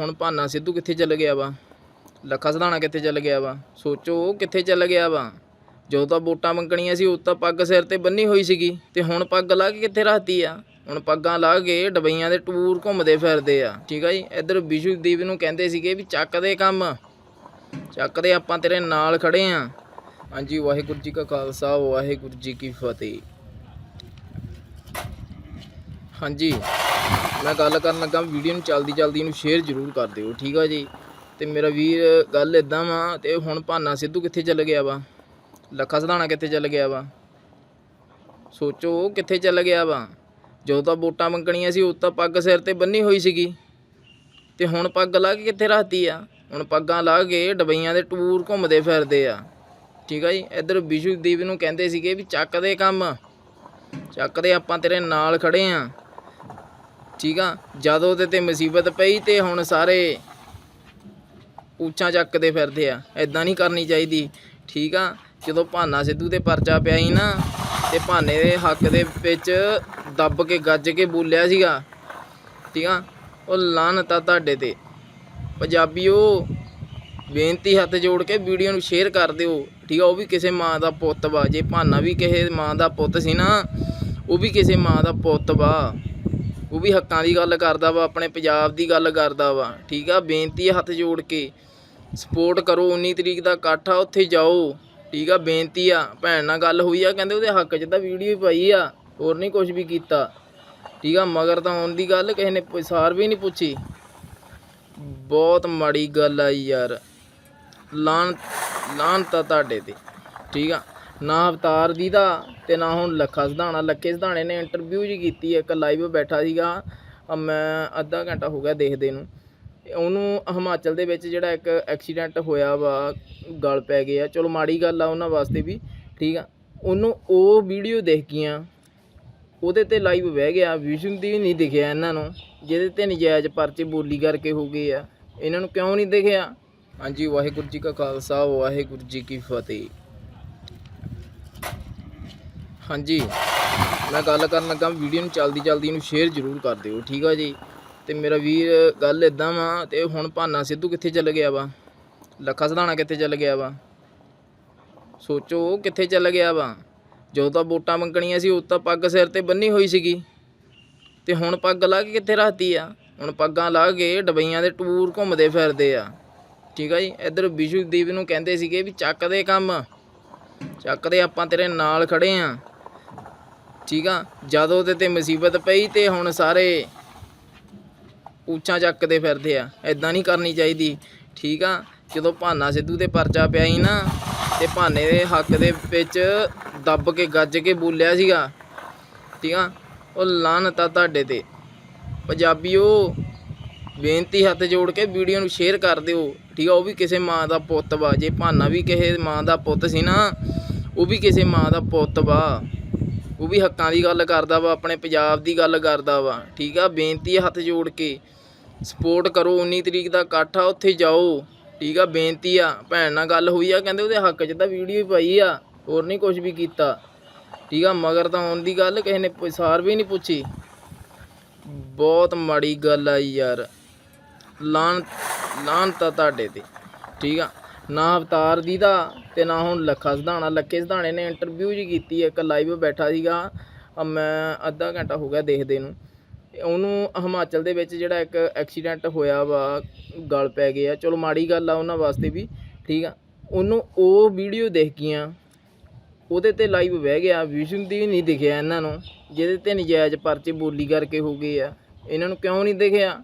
ਹੁਣ ਭਾਨਾ ਸਿੱਧੂ ਕਿੱਥੇ ਚੱਲ ਗਿਆ ਵਾ? ਲੱਖਾ ਸਧਾਣਾ ਕਿੱਥੇ ਚੱਲ ਗਿਆ ਵਾ? ਸੋਚੋ ਉਹ ਕਿੱਥੇ ਚੱਲ ਗਿਆ ਵਾ? ਜਦੋਂ ਤਾਂ ਵੋਟਾਂ ਮੰਗਣੀਆਂ ਸੀ, ਉਦੋਂ ਤਾਂ ਪੱਗ ਸਿਰ ਤੇ ਬੰਨੀ ਹੋਈ ਸੀਗੀ, ਤੇ ਹੁਣ ਪੱਗ ਲਾ ਕੇ ਕਿੱਥੇ ਰੱਖਤੀ ਆ? ਹੁਣ ਪੱਗਾਂ ਲਾ ਕੇ ਡਬਈਆਂ ਦੇ ਟੂਰ ਘੁੰਮਦੇ ਫਿਰਦੇ ਆ। ਠੀਕ ਆ ਜੀ? ਇੱਧਰ ਵਿਸ਼ੂਦੀਪ ਨੂੰ ਕਹਿੰਦੇ ਸੀਗੇ ਵੀ ਚੱਕ ਦੇ ਕੰਮ। ਚੱਕ ਦੇ, ਆਪਾਂ ਤੇਰੇ ਨਾਲ ਖੜੇ ਆ। ਹਾਂਜੀ, ਵਾਹਿਗੁਰੂ ਜੀ ਕਾ ਖਾਲਸਾ, ਵਾਹਿਗੁਰੂ ਜੀ ਕੀ ਫਤਿਹ। ਹਾਂਜੀ। ਮੈਂ ਗੱਲ ਕਰਨ ਲੱਗਾ ਵੀਡੀਓ ਨੂੰ ਚਲਦੀ ਚਲਦੀ ਨੂੰ ਸ਼ੇਅਰ ਜ਼ਰੂਰ ਕਰ ਦਿਓ, ਠੀਕ ਆ ਜੀ? ਤੇ ਮੇਰਾ ਵੀਰ ਗੱਲ ਇਦਾਂ ਵਾ, ਤੇ ਹੁਣ ਭਾਨਾ ਸਿੱਧੂ ਕਿੱਥੇ ਚੱਲ ਗਿਆ ਵਾ? ਲੱਖਾ ਸਧਾਣਾ ਕਿੱਥੇ ਚੱਲ ਗਿਆ ਵਾ? ਸੋਚੋ ਉਹ ਕਿੱਥੇ ਚੱਲ ਗਿਆ ਵਾ? ਜਦੋਂ ਤਾਂ ਵੋਟਾਂ ਮੰਗਣੀਆਂ ਸੀ, ਉਦੋਂ ਤਾਂ ਪੱਗ ਸਿਰ ਤੇ ਬੰਨੀ ਹੋਈ ਸੀਗੀ। ਤੇ ਹੁਣ ਪੱਗ ਲਾ ਕੇ ਕਿੱਥੇ ਰੱਖਤੀ ਆ? ਹੁਣ ਪੱਗਾਂ ਲਾ ਕੇ ਡਬਈਆਂ ਦੇ ਟੂਰ ਘੁੰਮਦੇ ਫਿਰਦੇ ਆ। ਠੀਕ ਆ ਜੀ? ਇੱਧਰ ਵਿਸ਼ੂਦੀਪ ਨੂੰ ਕਹਿੰਦੇ ਸੀਗੇ ਵੀ ਚੱਕ ਦੇ ਕੰਮ। ਚੱਕ ਦੇ, ਆਪਾਂ ਤੇਰੇ ਨਾਲ ਖੜੇ ਆ। ਠੀਕ ਆ? ਜਦੋਂ ਉਹਦੇ ਤੇ ਮੁਸੀਬਤ ਪਈ ਤੇ ਹੁਣ ਸਾਰੇ ਉੱਚਾ ਚੱਕਦੇ ਫਿਰਦੇ ਆ। ਐਦਾਂ ਨਹੀਂ ਕਰਨੀ ਚਾਹੀਦੀ, ਠੀਕ ਆ? ਜਦੋਂ ਭਾਨਾ ਸਿੱਧੂ ਤੇ ਪਰਚਾ ਪਿਆ ਸੀ ਨਾ, ਤੇ ਭਾਨੇ ਦੇ ਹੱਕ ਦੇ ਵਿੱਚ ਦੱਬ ਕੇ, ਗੱਜ ਕੇ ਬੋਲਿਆ ਸੀਗਾ, ਠੀਕ ਆ? ਉਹ ਲਾਨਤ ਆ ਤੁਹਾਡੇ ਤੇ। ਪੰਜਾਬੀਓ, ਬੇਨਤੀ ਹੱਥ ਜੋੜ ਕੇ ਵੀਡੀਓ ਨੂੰ ਸ਼ੇਅਰ ਕਰ ਦਿਓ, ਠੀਕ ਆ? ਉਹ ਵੀ ਕਿਸੇ ਮਾਂ ਦਾ ਪੁੱਤ ਵਾ। ਜੇ ਭਾਨਾ ਵੀ ਕਿਸੇ ਮਾਂ ਦਾ ਪੁੱਤ ਸੀ ਨਾ, ਉਹ ਵੀ ਕਿਸੇ ਮਾਂ ਦਾ ਪੁੱਤ ਵਾ। ਉਹ ਵੀ ਹੱਕਾਂ ਦੀ ਗੱਲ ਕਰਦਾ ਵਾ, ਆਪਣੇ ਪੰਜਾਬ ਦੀ ਗੱਲ ਕਰਦਾ ਵਾ, ਠੀਕ ਆ? ਬੇਨਤੀ ਹੈ ਹੱਥ ਜੋੜ ਕੇ। ਸਪੋਰਟ ਕਰੋ 19 ਤਰੀਕ ਦਾ ਇਕੱਠ ਆ, ਉੱਥੇ ਜਾਓ, ਠੀਕ ਆ? ਬੇਨਤੀ ਆ, ਭੈਣ ਨਾਲ ਗੱਲ ਹੋਈ ਆ, ਕਹਿੰਦੇ ਉਹਦੇ ਹੱਕ 'ਚ ਤਾਂ ਵੀਡੀਓ ਪਾਈ ਆ, ਹੋਰ ਨਹੀਂ ਕੁਝ ਵੀ ਕੀਤਾ। ਠੀਕ ਆ? ਮਗਰ ਤਾਂ ਆਉਣ ਦੀ ਗੱਲ, ਕਿਸੇ ਨੇ ਸਾਰ ਵੀ ਨਹੀਂ ਪੁੱਛੀ। ਬਹੁਤ ਮਾੜੀ ਗੱਲ ਆ ਯਾਰ। ਲਾਨ ਲਾਨ ਤਾਂ ਤੁਹਾਡੇ ਤੇ, ਠੀਕ ਆ? ਨਾ ਅਵਤਾਰ ਦੀ ਦਾ ਤੇ ਨਾ ਹੁਣ ਲੱਖਾ ਸਧਾਣਾ। ਲੱਖੇ ਸਧਾਣੇ ਨੇ ਇੰਟਰਵਿਊ ਜੀ ਕੀਤੀ, ਇੱਕ ਲਾਈਵ ਬੈਠਾ ਸੀਗਾ। ਮੈਂ ਅੱਧਾ ਘੰਟਾ ਹੋ ਗਿਆ ਦੇਖਦੇ ਨੂੰ। ਉਹਨੂੰ ਹਿਮਾਚਲ ਦੇ ਵਿੱਚ ਜਿਹੜਾ ਇੱਕ ਐਕਸੀਡੈਂਟ ਹੋਇਆ ਵਾ, ਗਲ ਪੈ ਗਿਆ। ਚਲੋ ਮਾੜੀ ਗੱਲ ਆ ਉਹਨਾਂ ਵਾਸਤੇ ਵੀ, ਠੀਕ ਆ। ਉਹਨੂੰ ਉਹ ਵੀਡੀਓ ਦੇਖ ਗਈਆਂ ਉਹਦੇ ਤੇ ਲਾਈਵ ਬਹਿ ਗਿਆ। ਵਿਸ਼ਨੂੰ ਦੀ ਨਹੀਂ ਦਿਖਿਆ ਇਹਨਾਂ ਨੂੰ। ਜਿਹਦੇ ਤੇ ਨਜਾਇਜ਼ ਪਰਚੇ ਬੋਲੀ ਕਰਕੇ ਹੋ ਗਏ ਆ। ਇਹਨਾਂ ਨੂੰ ਕਿਉਂ ਨਹੀਂ ਦਿਖਿਆ? ਹਾਂਜੀ, ਵਾਹਿਗੁਰੂ ਜੀ ਕਾ ਖਾਲਸਾ, ਵਾਹਿਗੁਰੂ ਜੀ ਕੀ ਫਤਿਹ। ਹਾਂਜੀ। ਮੈਂ ਗੱਲ ਕਰਨ ਲੱਗਾ, ਵੀਡੀਓ ਨੂੰ ਚਲਦੀ ਚਲਦੀ ਨੂੰ ਸ਼ੇਅਰ ਜ਼ਰੂਰ ਕਰ ਦਿਓ, ਠੀਕ ਆ ਜੀ? ਤੇ ਮੇਰਾ ਵੀਰ, ਗੱਲ ਇਦਾਂ ਵਾ, ਤੇ ਹੁਣ ਭਾਨਾ ਸਿੱਧੂ ਕਿੱਥੇ ਚੱਲ ਗਿਆ ਵਾ? ਲੱਖਾ ਸਧਾਣਾ ਕਿੱਥੇ ਚੱਲ ਗਿਆ ਵਾ? ਸੋਚੋ ਕਿੱਥੇ ਚੱਲ ਗਿਆ ਵਾ? ਜਦੋਂ ਤਾਂ ਵੋਟਾਂ ਮੰਗਣੀਆਂ ਸੀ, ਉਦੋਂ ਤਾਂ ਪੱਗ ਸਿਰ ਤੇ ਬੰਨੀ ਹੋਈ ਸੀਗੀ। ਤੇ ਹੁਣ ਪੱਗ ਲਾ ਕੇ ਕਿੱਥੇ ਰੱਖਤੀ ਆ? ਹੁਣ ਪੱਗਾਂ ਲਾ ਕੇ ਡਬਈਆਂ ਦੇ ਟੂਰ ਘੁੰਮਦੇ ਫਿਰਦੇ ਆ। ਠੀਕ ਆ ਜੀ? ਇੱਧਰ ਵਿਸ਼ੂਦੀਪ ਨੂੰ ਕਹਿੰਦੇ ਸੀਗੇ ਵੀ ਚੱਕ ਦੇ ਕੰਮ। ਚੱਕ ਦੇ ਆਪਾਂ ਤੇਰੇ ਨਾਲ ਖੜੇ ਆ। ਠੀਕ ਆ? ਜਦੋਂ ਉਹਦੇ ਤੇ ਮੁਸੀਬਤ ਪਈ ਤੇ ਹੁਣ ਸਾਰੇ ਉੱਚਾ ਚੱਕਦੇ ਫਿਰਦੇ ਆ। ਐਦਾਂ ਨਹੀਂ ਕਰਨੀ ਚਾਹੀਦੀ, ਠੀਕ ਆ? ਜਦੋਂ ਭਾਨਾ ਸਿੱਧੂ ਤੇ ਪਰਚਾ ਪਿਆ ਸੀ ਨਾ, ਤੇ ਭਾਨੇ ਦੇ ਹੱਕ ਦੇ ਵਿੱਚ ਦੱਬ ਕੇ, ਗੱਜ ਕੇ ਬੋਲਿਆ ਸੀਗਾ, ਠੀਕ ਆ? ਉਹ ਲਾਨਤ ਆ ਤੁਹਾਡੇ ਤੇ। ਪੰਜਾਬੀਓ ਬੇਨਤੀ ਹੱਥ ਜੋੜ ਕੇ ਵੀਡੀਓ ਨੂੰ ਸ਼ੇਅਰ ਕਰ ਦਿਓ, ਠੀਕ ਆ? ਉਹ ਵੀ ਕਿਸੇ ਮਾਂ ਦਾ ਪੁੱਤ ਵਾ। ਜੇ ਭਾਨਾ ਵੀ ਕਿਸੇ ਮਾਂ ਦਾ ਪੁੱਤ ਸੀ ਨਾ, ਉਹ ਵੀ ਕਿਸੇ ਮਾਂ ਦਾ ਪੁੱਤ ਵਾ। ਉਹ ਵੀ ਹੱਕਾਂ ਦੀ ਗੱਲ ਕਰਦਾ ਵਾ, ਆਪਣੇ ਪੰਜਾਬ ਦੀ ਗੱਲ ਕਰਦਾ ਵਾ। ਠੀਕ ਆ, ਬੇਨਤੀ ਹੈ ਹੱਥ ਜੋੜ ਕੇ। ਸਪੋਰਟ ਕਰੋ 19 ਤਰੀਕ ਦਾ ਇਕੱਠ ਆ, ਉੱਥੇ ਜਾਓ। ਠੀਕ ਆ, ਬੇਨਤੀ ਆ, ਭੈਣ ਨਾਲ ਗੱਲ ਹੋਈ ਆ, ਕਹਿੰਦੇ ਉਹਦੇ ਹੱਕ 'ਚ ਤਾਂ ਵੀਡੀਓ ਹੀ ਪਾਈ ਆ, ਹੋਰ ਨਹੀਂ ਕੁਝ ਵੀ ਕੀਤਾ। ਠੀਕ ਆ, ਮਗਰ ਤਾਂ ਆਉਣ ਦੀ ਗੱਲ, ਕਿਸੇ ਨੇ ਸਾਰ ਵੀ ਨਹੀਂ ਪੁੱਛੀ। ਬਹੁਤ ਮਾੜੀ ਗੱਲ ਆ ਯਾਰ। ਲਾਨ ਲਾਨ ਤਾਂ ਤੁਹਾਡੇ ਤੇ। ਠੀਕ ਆ। ਨਾ ਅਵਤਾਰ ਦੀ ਦਾ ਤੇ ਨਾ ਹੁਣ ਲੱਖਾ ਸਧਾਣਾ। ਲੱਖੇ ਸਧਾਣੇ ਨੇ ਇੰਟਰਵਿਊ ਜੀ ਕੀਤੀ, ਇੱਕ ਲਾਈਵ ਬੈਠਾ ਸੀਗਾ। ਮੈਂ ਅੱਧਾ ਘੰਟਾ ਹੋ ਗਿਆ ਦੇਖਦੇ ਨੂੰ। ਉਹਨੂੰ ਹਿਮਾਚਲ ਦੇ ਵਿੱਚ ਜਿਹੜਾ ਇੱਕ ਐਕਸੀਡੈਂਟ ਹੋਇਆ ਵਾ, ਗਲ ਪੈ ਗਿਆ। ਚਲੋ ਮਾੜੀ ਗੱਲ ਆ ਉਹਨਾਂ ਵਾਸਤੇ ਵੀ, ਠੀਕ ਆ। ਉਹਨੂੰ ਉਹ ਵੀਡੀਓ ਦੇਖ ਗਈਆਂ ਉਹਦੇ ਤੇ ਲਾਈਵ ਬਹਿ ਗਿਆ। ਵਿਸ਼ਨੂੰ ਦੀ ਨਹੀਂ ਦਿਖਿਆ ਇਹਨਾਂ ਨੂੰ, ਜਿਹਦੇ ਤੇ ਨਜਾਇਜ਼ ਪਰਚੇ ਬੋਲੀ ਕਰਕੇ ਹੋ ਗਏ ਆ। ਇਹਨਾਂ ਨੂੰ ਕਿਉਂ ਨਹੀਂ ਦਿਖਿਆ?